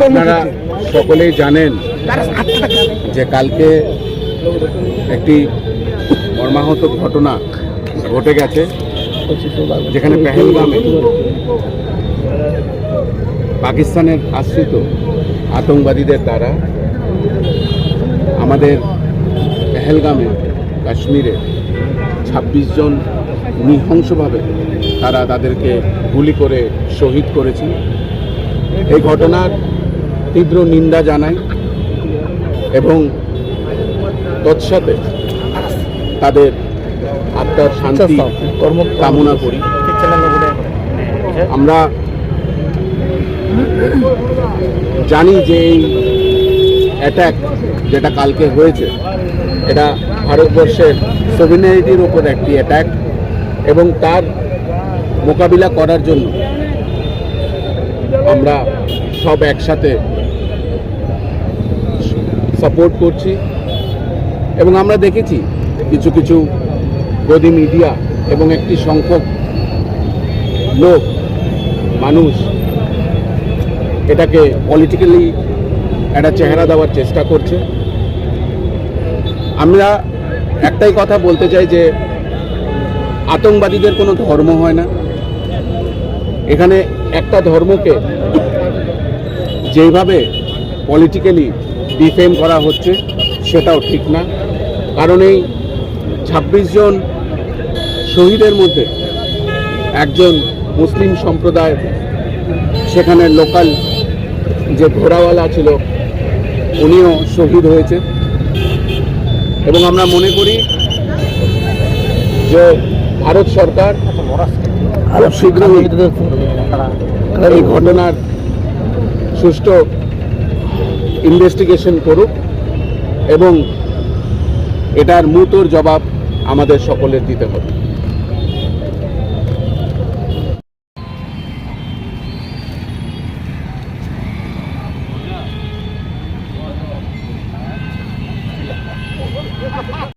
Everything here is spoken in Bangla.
আপনারা সকলেই জানেন যে কালকে একটি মর্মাহত ঘটনা ঘটে গেছে যেখানে পেহেলগামে পাকিস্তানের আশ্রিত আতঙ্কবাদীদের দ্বারা আমাদের পেহেলগামে কাশ্মীরে ছাব্বিশ জন নৃশংসভাবে তারা তাদেরকে গুলি করে শহীদ করেছে এই ঘটনার তীব্র নিন্দা জানাই এবং তৎসাথে তাদের আত্মার শান্তি কামনা করি। আমরা জানি যে এই অ্যাট্যাক যেটা কালকে হয়েছে, এটা ভারতবর্ষের সোভিনিটির ওপর একটি অ্যাট্যাক এবং তার মোকাবিলা করার জন্য আমরা সব একসাথে সাপোর্ট করছি এবং আমরা দেখেছি কিছু কিছু গদি মিডিয়া এবং একটি সংখ্যক লোক, মানুষ এটাকে পলিটিক্যালি একটা চেহারা দেওয়ার চেষ্টা করছে। আমরা একটাই কথা বলতে চাই যে, আতঙ্কবাদীদের কোনো ধর্ম হয় না। এখানে একটা ধর্মকে যেভাবে পলিটিক্যালি ডিফেম করা হচ্ছে, সেটাও ঠিক না। কারণ এই ছাব্বিশ জন শহীদের মধ্যে একজন মুসলিম সম্প্রদায় সেখানে লোকাল যে ঘোড়াওয়ালা ছিল উনিও শহীদ হয়েছে। এবং আমরা মনে করি যে ভারত সরকার খুব শীঘ্রই এই ঘটনার সুষ্ঠু ইনভেস্টিগেশন করুক এবং এটার মুতোর জবাব আমাদের সকলের দিতে হবে।